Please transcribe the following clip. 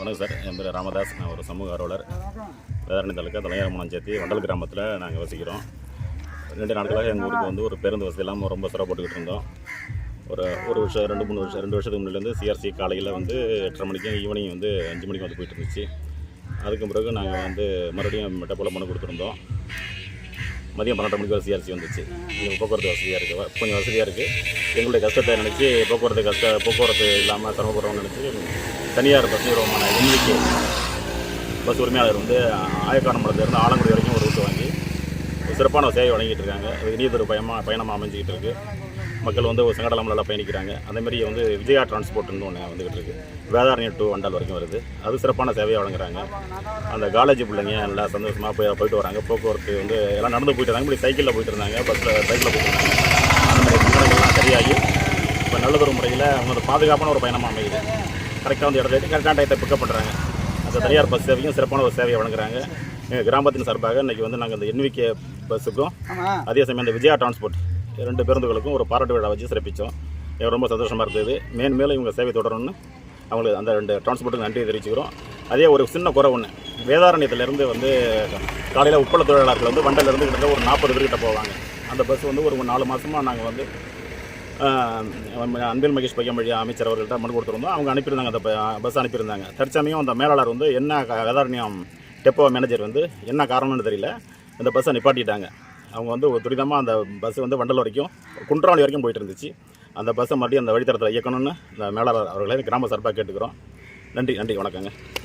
வணக்கம் சார். என் பேர் ராமதாஸ். நான் ஒரு சமூக ஆர்வலர். வேதாரணி தாலுக்கா தலையாரமணம் சேர்த்தி வண்டல் கிராமத்தில் நாங்கள் வசிக்கிறோம். ரெண்டு நாட்களாக எங்கள் ஊருக்கு வந்து ஒரு பேருந்து வசதி இல்லாமல் ரொம்ப சிரமப்பட்டுக்கிட்டு இருந்தோம். ஒரு ஒரு வருஷம் ரெண்டு மூணு வருஷம் ரெண்டு வருஷத்துக்கு முன்னாடிலேருந்து சிஆர்சி காலையில் வந்து எட்டரை மணிக்கு ஈவினிங் வந்து அஞ்சு மணிக்கு வந்து போயிட்டு இருந்துச்சு. அதுக்கு பிறகு நாங்கள் வந்து மறுபடியும் மெட்டப்போல மனு கொடுத்துருந்தோம். மதியம் பன்னெண்டு மணிக்கு ஒரு சிஆர்சி வந்துச்சு. இங்கே போக்குவரத்து வசதியாக இருக்குது கொஞ்சம் வசதியாக இருக்குது எங்களுடைய கஷ்டத்தை நினச்சி போக்குவரத்து கஷ்ட போக்குவரத்து இல்லாமல் சிரமப்படுறோம்னு நினச்சி தனியார் பஸ் நிறுவனமான எண்ணிக்கை பஸ் உரிமையாளர் வந்து ஆயக்கானமலத்திலிருந்து ஆலங்குடி வரைக்கும் ஒரு ரூட்டு வாங்கி ஒரு சிறப்பான சேவை வழங்கிட்டு இருக்காங்க. இது இனியதொரு பயமாக பயணமாக அமைஞ்சிக்கிட்டு இருக்குது மக்கள் வந்து ஒரு சங்கடமெல்லாம் பயணிக்கிறாங்க. அதேமாரி வந்து விஜயா டிரான்ஸ்போர்ட்னு ஒன்று வந்துகிட்டு இருக்குது வேதாரண்யம் டு வண்டால் வரைக்கும் வருது. அது சிறப்பான சேவையை வழங்குறாங்க. அந்த காலேஜ் பிள்ளைங்க நல்லா சந்தோஷமாக போய் போயிட்டு வராங்க. போக்குவரத்து வந்து எல்லாம் நடந்து போயிட்டு இருந்தாங்க இப்படி சைக்கிளில் போயிட்டு இருந்தாங்க. பஸ்ஸில் சைக்கிளில் போயிட்டு இருந்தாங்க அந்த மாதிரி சங்கடங்கள்லாம் சரியாகி இப்போ நல்லதொரு முறையில் அவங்களோட பாதுகாப்பான ஒரு பயணமாக அமையுது. கரெக்டாக வந்து இடத்துல கரெக்டான டயத்தை பிக்கப் பண்ணுறாங்க அந்த தனியார் பஸ் சேவையும் சிறப்பான ஒரு சேவையை வழங்குறாங்க. எங்கள் கிராமத்தின் சார்பாக இன்றைக்கி வந்து நாங்கள் இந்த என்விகே பஸ்ஸுக்கும் அதே சமயம் இந்த விஜயா டிரான்ஸ்போர்ட் ரெண்டு பேருந்துகளுக்கும் ஒரு பாராட்டு விழா வச்சு சிறப்பித்தோம் எனக்கு ரொம்ப சந்தோஷமாக இருந்தது மேன் மேலும் இவங்க சேவை தொடரணும்னு அவங்களுக்கு அந்த ரெண்டு டிரான்ஸ்போர்ட்டுக்கு நன்றி தெரிவிச்சுக்கிறோம். அதே ஒரு சின்ன குறை ஒன்று வேதாரண்யத்திலேருந்து வந்து காலையில் உட்பட தொழிலாளர்கள் வந்து வண்டலேருந்து கிட்டத்தட்ட ஒரு நாற்பது பேர்கிட்ட போவாங்க. அந்த பஸ் வந்து ஒரு நாலு மாதமாக நாங்கள் வந்து அன்பில் மகேஷ் பையன் வழி அமைச்சர் அவர்கள்ட்ட மனு கொடுத்துருந்தோம். அவங்க அனுப்பியிருந்தாங்க அந்த பஸ் அனுப்பியிருந்தாங்க. தற்சமயம் அந்த மேலாளர் வந்து என்ன வேதாரண்யம் டெப்போ மேனேஜர் வந்து என்ன காரணம்னு தெரியல அந்த பஸ்ஸை நிப்பாட்டிட்டாங்க. அவங்க வந்து ஒரு துரிதமாக அந்த பஸ் வந்து வண்டல் வரைக்கும் குன்றாவளி வரைக்கும் போயிட்டு இருந்துச்சு. அந்த பஸ்ஸை மறுபடியும் அந்த வழித்தடத்தில் இயக்கணும்னு இந்த மேலாளர் அவர்களை கிராம சார்பாக கேட்டுக்கிறோம். நன்றி நன்றி வணக்கங்க.